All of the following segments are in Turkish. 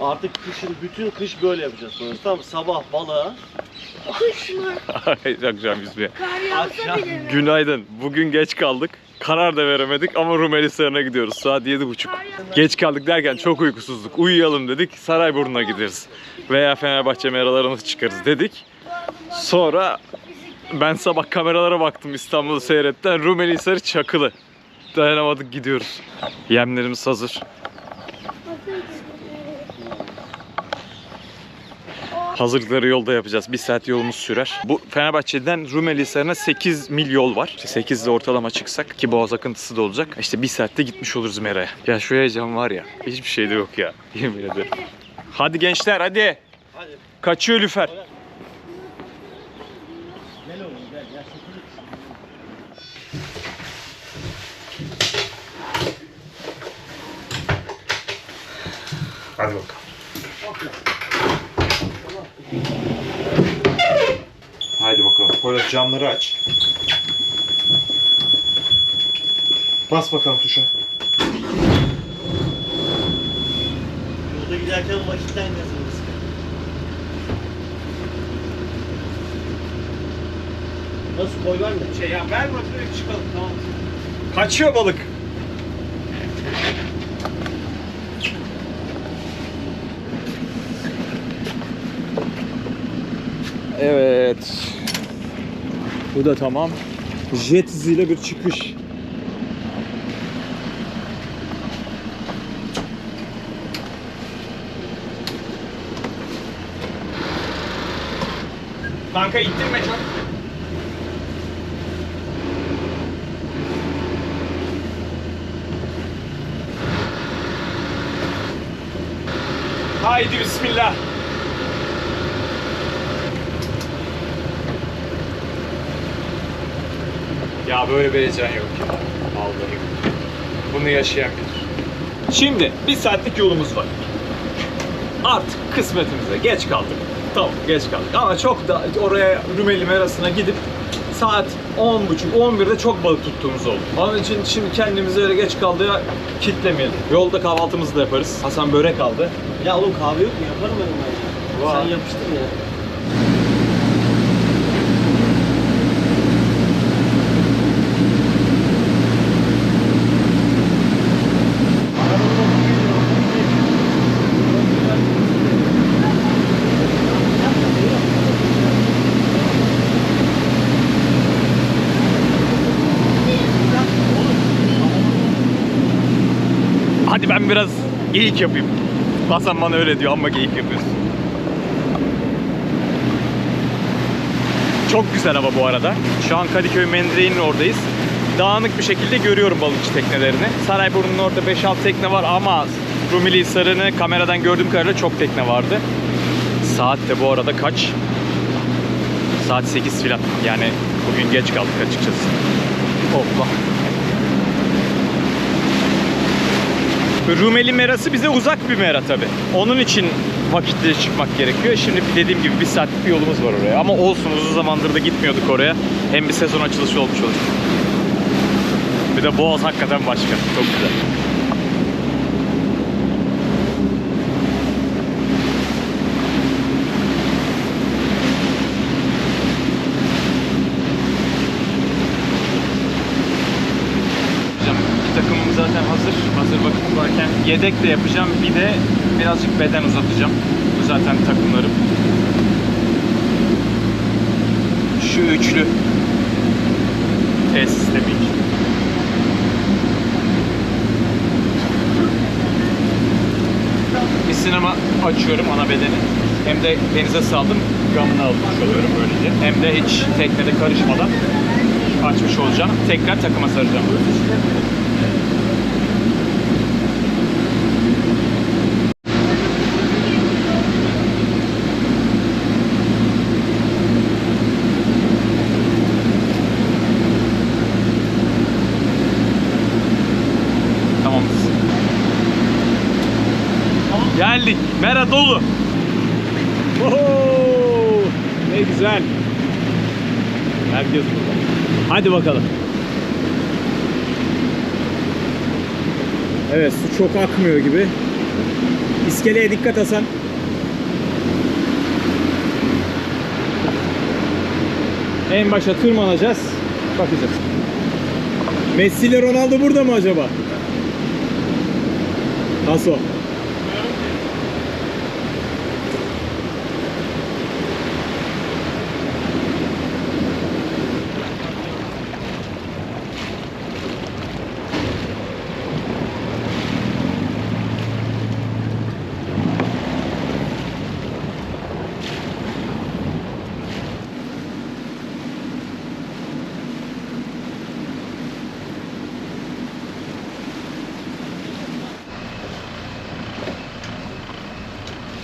Artık kışın bütün kış böyle yapacağız sonra. Tamam sabah balığa. Kuş mu? Akşam yüzmeye. Kar yağsa Akşam bile mi? Günaydın. Bugün geç kaldık. Karar da veremedik ama Rumeli Hisarı'na gidiyoruz. Saat yedi buçuk. Geç kaldık derken çok uykusuzluk. Uyuyalım dedik. Sarayburnu'na gideriz. Veya Fenerbahçe meralarını çıkarız dedik. Sonra ben sabah kameralara baktım İstanbul'u seyretten. Rumeli Hisarı çakılı. Dayanamadık gidiyoruz. Yemlerimiz hazır. Hazırlıkları yolda yapacağız. Bir saat yolumuz sürer. Bu Fenerbahçe'den Rumeli Hisarı'na 8 mil yol var. 8 ile ortalama çıksak ki boğaz akıntısı da olacak. İşte bir saatte gitmiş oluruz Mera'ya. Ya şu heyecan var ya. Hiçbir şeyde yok ya. Yemin ederim. Hadi gençler hadi. Hadi. Kaçıyor lüfer. Gel oğlum gel. Ya şükürlük. Hadi bakalım. Haydi bakalım. Poyraz camları aç. Bas bakalım tuşa. Yolda giderken vakitten kazanırız. Nasıl koy var mı? Şey ya ver makineyi çıkalım tamam. Kaçıyor balık. Evet. Bu da tamam. Jet hızıyla bir çıkış. Kanka ittirme çok. Haydi bismillah. Ya böyle bir heyecan yok ya. Vallahi. Bunu yaşayan bilir. Şimdi bir saatlik yolumuz var. Artık kısmetimize geç kaldık. Tamam geç kaldık ama çok da oraya Rumeli Merası'na gidip saat 10.30 11'de çok balık tuttuğumuz oldu. Onun için şimdi kendimizi öyle geç kaldığa kitlemeyelim. Yolda kahvaltımızı da yaparız. Hasan börek aldı. Ya oğlum kahve yok mu? Yaparım ben onu. Sen yapıştır ya. Hadi ben biraz geyik yapayım. Hasan bana öyle diyor ama geyik yapıyorsun. Çok güzel hava bu arada. Şu an Kadıköy Mendireği'nin oradayız. Dağınık bir şekilde görüyorum balıkçı teknelerini. Sarayburnu'nun orada 5-6 tekne var ama Rumeli Hisarı'nı kameradan gördüğüm kadarıyla çok tekne vardı. Saat de bu arada kaç? Saat 8 filan. Yani bugün geç kaldık açıkçası. Hopla. Rumeli merası bize uzak bir mera tabi. Onun için vakitte çıkmak gerekiyor. Şimdi dediğim gibi bir saatlik bir yolumuz var oraya. Ama olsun uzun zamandır da gitmiyorduk oraya. Hem bir sezon açılışı olmuş olur. Bir de Boğaz hakikaten başka. Çok güzel. Hocam iki takımım zaten Hazır vakit varken yedek de yapacağım. Bir de birazcık beden uzatacağım. Bu zaten takımlarım. Şu üçlü test sistemi için. Bir sinema açıyorum ana bedeni. Hem de denize saldım. Gamını almış oluyorum böylece. Hem de hiç teknede karışmadan açmış olacağım. Tekrar takıma saracağım. Mera dolu. Oho! Ne güzel. Herkes burada. Hadi bakalım. Evet su çok akmıyor gibi. İskeleye dikkat Hasan. En başa tırmanacağız. Bakacağız. Messi ile Ronaldo burada mı acaba? Nasıl?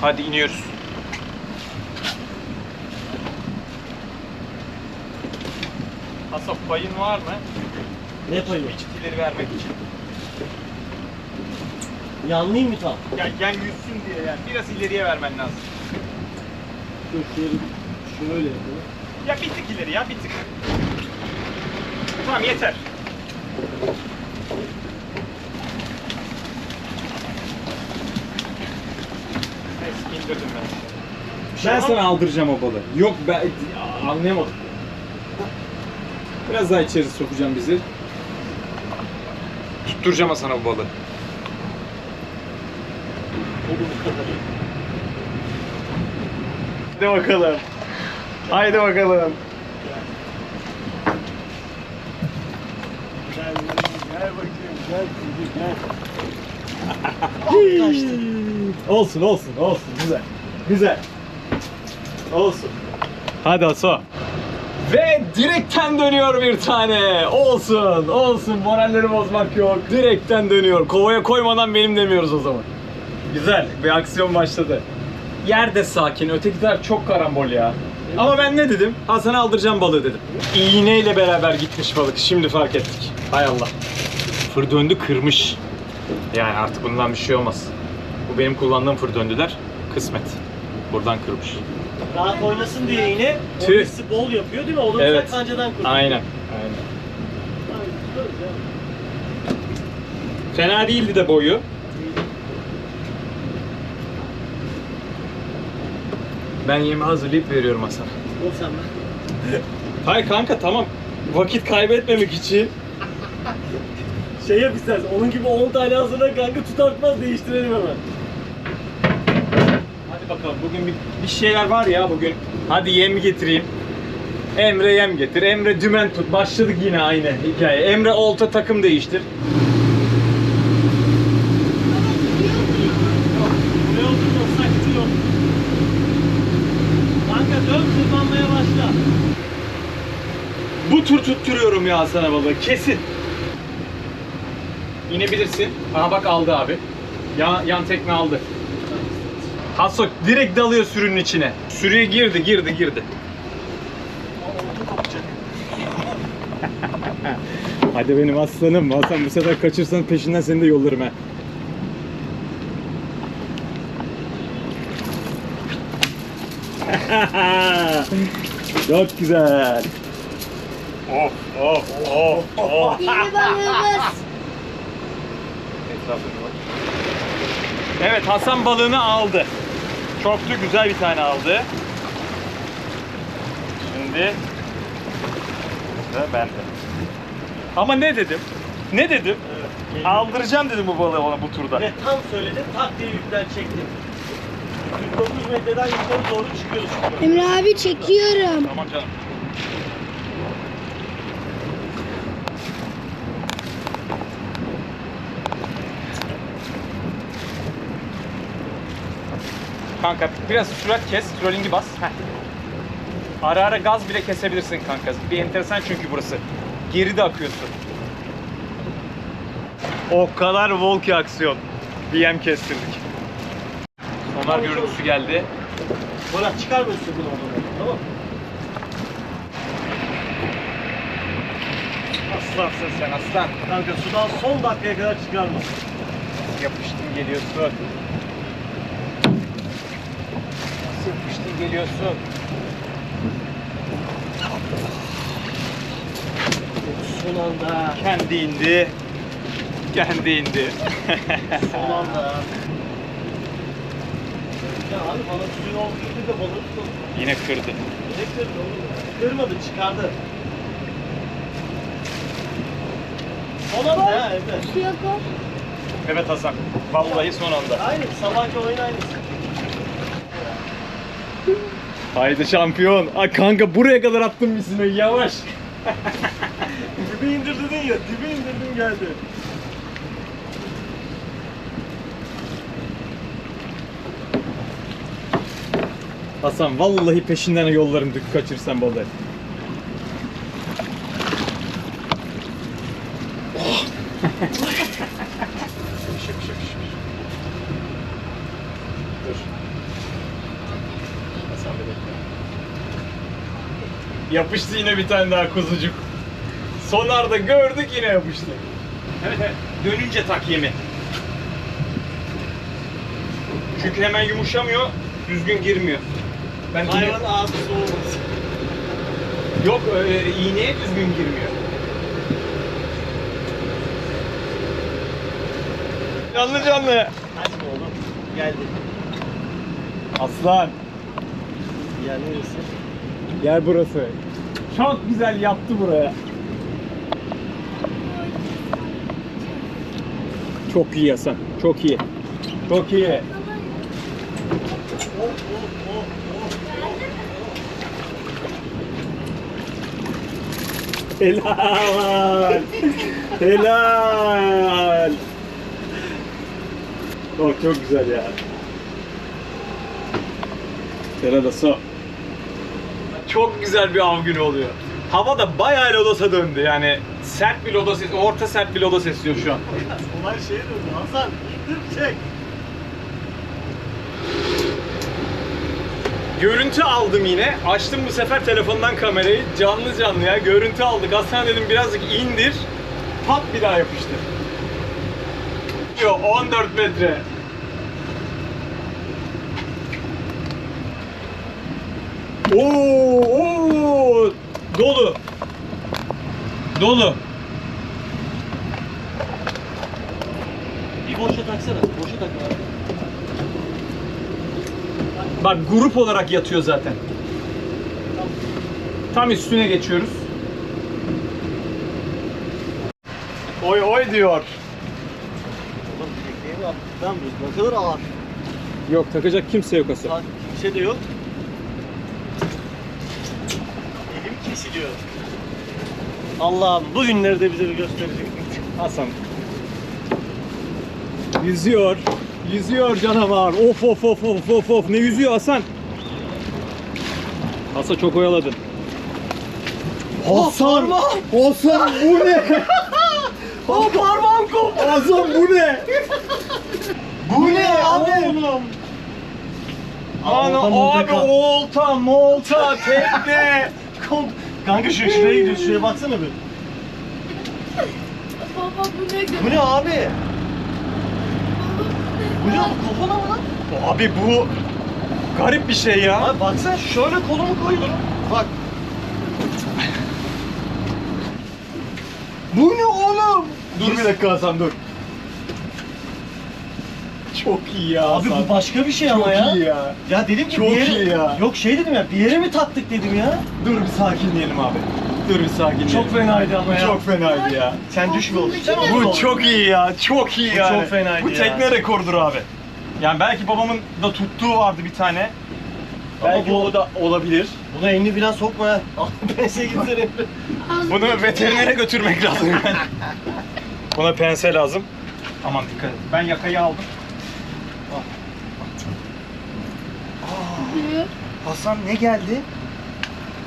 Hadi iniyoruz. Hasan payın var mı? Ne payı? İçkileri vermek için. Yanlayayım mı tam? Ya yan yüzsün diye yani biraz ileriye vermen lazım. Şöyle, şöyle yapalım. Ya bir tık ileri ya bir tık. Tamam yeter. İndirdim ben. Ben sana aldıracağım o balı. Yok ben anlayamadım. Biraz daha içeri sokacağım bizi. Tutturacağım sana bu balı. Hadi bakalım. Haydi bakalım. Gel, gel bakayım, gel gel. olsun olsun olsun güzel. Güzel. Olsun. Hadi Aso. Ve direkten dönüyor bir tane. Olsun, olsun. Moralleri bozmak yok. Direkten dönüyor. Kovaya koymadan benim demiyoruz o zaman. Güzel. Bir aksiyon başladı. Yer de sakin. Ötekiler çok karambol ya. Ama ben ne dedim? Hasan'a aldıracağım balığı dedim. İğneyle beraber gitmiş balık. Şimdi fark ettik. Hay Allah. Fır döndü kırmış. Yani artık bundan bir şey olmaz. Bu benim kullandığım fır döndüler. Kısmet. Buradan kırmış. Rahat oynasın diye yine Tüh. o hissi bol yapıyor değil mi? O da Evet. kancadan kurtuluyor. Aynen. Aynen. Fena değildi de boyu. Ben yemi hazırlayıp veriyorum Hasan. O sen ben. Hayır kanka tamam. Vakit kaybetmemek için. Şey yap istersen, onun gibi 10 tane hazırla kanka tutar tutmaz değiştirelim hemen. Bakalım bugün bir, bir şeyler var ya bugün. Hadi yem getireyim. Emre yem getir. Emre dümen tut. Başladık yine aynı hikaye. Emre olta takım değiştir. Bu tur tutturuyorum ya sana balığı kesin. İnebilirsin. Aha bak aldı abi. Yan, yan tekne aldı. Hasso direkt dalıyor sürünün içine. Sürüye girdi girdi girdi. Hadi benim aslanım. Hasan bu sefer kaçırsan peşinden seni de yollarım ha. Çok güzel. Of of of of. Yeni balığımız. Evet Hasan balığını aldı. Çoklu güzel bir tane aldı. Şimdi sıra bende. Ama ne dedim? Ne dedim? Evet. Aldıracağım dedim bu balığı ona bu turda. Ve tam söyledin, tak diye yükten çektim. 49 metreden yukarı doğru çıkıyoruz şu an. Emre abi çekiyorum. Tamam canım. Kanka biraz sürat kes, rollingi bas. Heh. Ara ara gaz bile kesebilirsin kanka. Bir enteresan çünkü burası. Geride akıyorsun. O kadar ki aksiyon. Yem kestirdik. Sonar görüntüsü geldi. Murat çıkarmıyorsun bunu oradan. Tamam mı? Aslansın sen aslan. Kanka sudan son dakikaya kadar çıkarma. Yapıştın geliyorsun. Yapıştın geliyorsun? Son anda. Kendi indi. Kendi indi. Son anda. abi bana suyun olduğu de balık tutalım. Yine kırdı. Ne kırdı oğlum? Kırmadı çıkardı. Son anda ha evet. Suya koy. Evet Hasan. Vallahi son anda. Aynı sabahki oyun aynısı. Haydi şampiyon. Ay kanka buraya kadar attın misini yavaş. dibi indirdin ya dibi indirdin geldi. Hasan vallahi peşinden yollarım dük kaçırsan balığı. Dur. Hasan bir dakika. Yapıştı yine bir tane daha kuzucuk. Sonarda gördük yine yapıştı. Evet evet. Dönünce tak yemi. Çünkü hemen yumuşamıyor, düzgün girmiyor. Ben Hayvan ağzı soğumasın. Yok e, iğneye düzgün girmiyor. Canlı canlı. Açma oğlum. Geldi. Aslan. Yer neresi? Yer burası. Çok güzel yaptı buraya. Çok iyi Hasan. Çok iyi. Çok iyi. Helal. Helal. Oh çok güzel ya. Helal olsun. Çok güzel bir av günü oluyor. Hava da bayağı lodosa döndü yani. Sert bir lodos, orta sert bir lodos esiyor şu an. Olay şeye döndü Hasan. İndir çek. Görüntü aldım yine. Açtım bu sefer telefondan kamerayı. Canlı canlı ya. Görüntü aldık. Aslan dedim birazcık indir. Pat bir daha yapıştır. Yo 14 metre. Oo, oo, dolu. Dolu. Bir boşa taksana. Boşa tak abi. Bak grup olarak yatıyor zaten. Tam üstüne geçiyoruz. Oy oy diyor. Oğlum tekneyi mi attık lan biz? Ne kadar ağır. Yok takacak kimse yok. Lan kimse de yok. Kesiliyor. Allah'ım bu günleri bize bir gösterecek. Hasan. Yüzüyor. Yüzüyor canavar. Of of of of of of. Ne yüzüyor Hasan? Hasan çok oyaladın. Hasan! Hasan bu ne? Oh parmağım koptu. Hasan bu ne? Bu ne abi? Oğlum. Ana Ana abi olta, molta, tekne. Kanka şu şuraya gidiyor. Şuraya baksana bir. Baba bu ne Bu ne abi? Bu ne? Kafana mı lan? Abi bu garip bir şey ya. Abi baksana şöyle kolumu koydum. Bak. Bu ne oğlum? Dur bir dakika Hasan dur. Çok iyi ya Abi Hasan. bu başka bir şey ama Çok ya. iyi ya. Ya dedim ki Çok bir yere... iyi ya. Yok şey dedim ya bir yere mi taktık dedim ya. Dur bir sakinleyelim abi. Dur bir sakinleyelim. Çok fenaydı ama ya. Çok fenaydı ya. Sen düşme oğlum. Sen Bu çok iyi ya. Çok iyi Bu yani. çok fenaydı Bu ya. tekne rekordur abi. Yani belki babamın da tuttuğu vardı bir tane. Ama Belki bu- o da olabilir. Buna elini falan sokma. Al pense gitsene. Bunu veterinere götürmek lazım yani. Buna pense lazım. Aman dikkat et. Ben yakayı aldım. Hasan ne geldi?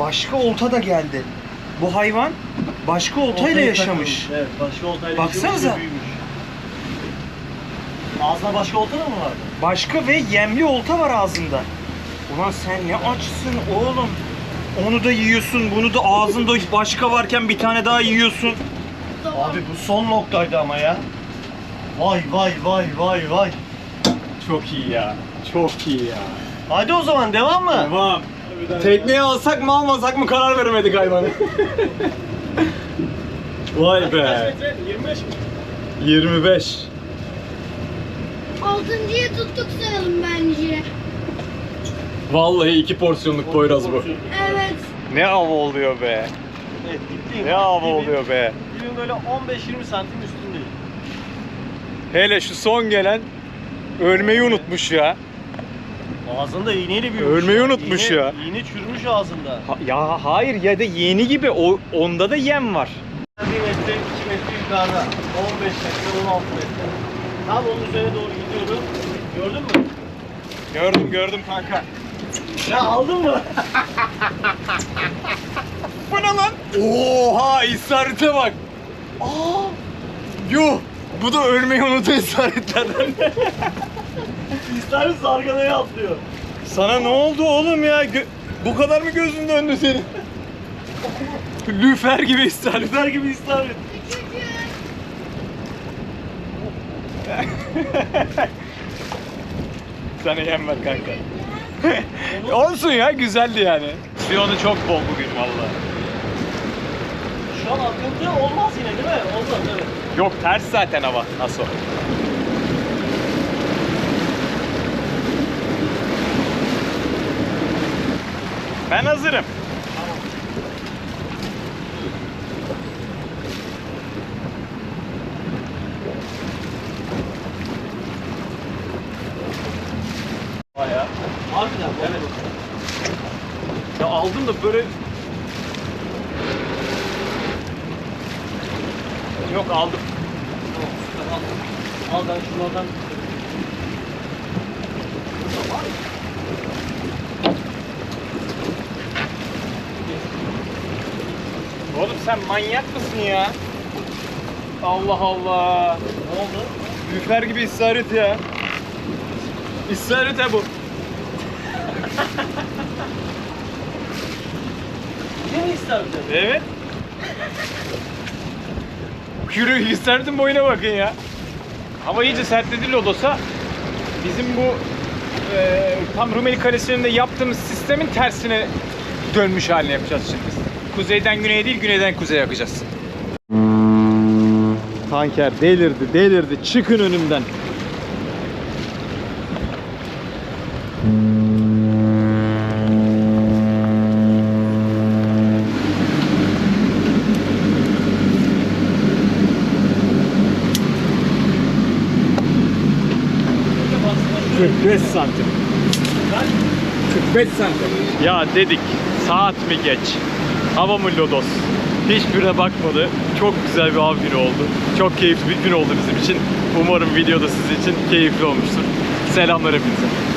Başka olta da geldi. Bu hayvan başka oltayla Oltayı yaşamış. takılmış. Evet başka oltayla Baksanıza. yaşamış ve büyümüş. Ağzına başka olta da mı vardı? Başka ve yemli olta var ağzında. Ulan sen ne açsın oğlum. Onu da yiyorsun, bunu da ağzında başka varken bir tane daha yiyorsun. Abi bu son noktaydı ama ya. Vay vay vay vay vay. Çok iyi ya. Çok iyi ya. Hadi o zaman devam mı? Tamam. Tekneye alsak mı almasak mı karar veremedik hayvanı. Vay be. 25 mi? 25. Altıncıyı tuttuk sayalım bence. Vallahi iki porsiyonluk Poyraz bu. Evet. Ne av oluyor be. Evet. Ne av oluyor be. Dibim böyle 15-20 santim üstündeyim. Hele şu son gelen ölmeyi unutmuş ya. Ağzında iğneyle büyümüş. Ölmeyi unutmuş İğne- ya. İğne çürümüş ağzında. Ha- ya hayır ya da yeni gibi o onda da yem var. 1 metre, 2 metre yukarıda. 15 metre, 16 metre. Tam onun üzerine doğru gidiyorum. Gördün mü? Gördüm gördüm kanka. Ya aldın mı? Bu ne lan? Oha isarete bak. Aa! Yuh! Bu da ölmeyi unutan isaretlerden. İster sarganaya atlıyor. Sana ne oldu oğlum ya? Gö- bu kadar mı gözün döndü senin? Lüfer gibi isaret. Güzel gibi istavrit. Sana yem ver kanka. Olsun ya güzeldi yani. Siyonu çok bol bugün valla. Şu an akıntı olmaz yine değil mi? Olmaz evet. Yok ters zaten hava. Nasıl? Ben hazırım. Baya. Harbiden. Evet. Ya aldım da böyle... Yok aldım. Tamam, süper, al. Al ben şunlardan Oğlum sen manyak mısın ya? Allah Allah. Ne oldu? Lüfer gibi isaret ya. İsaret ha bu. Ne mi istavrit? Evet. Yürü isaretin boyuna bakın ya. Hava iyice sertledi Lodos'a. Bizim bu e, tam Rumeli Kalesi'nde yaptığımız sistemin tersine dönmüş haline yapacağız şimdi. Kuzeyden güneye değil, güneyden kuzeye akacağız. Tanker delirdi, delirdi. Çıkın önümden. 45 santim. Ben 45 santim. Ya dedik saat mi geç? Hava mı lodos? Hiçbirine bakmadı. Çok güzel bir av günü oldu. Çok keyifli bir gün oldu bizim için. Umarım videoda sizin için keyifli olmuştur. Selamlar hepinize.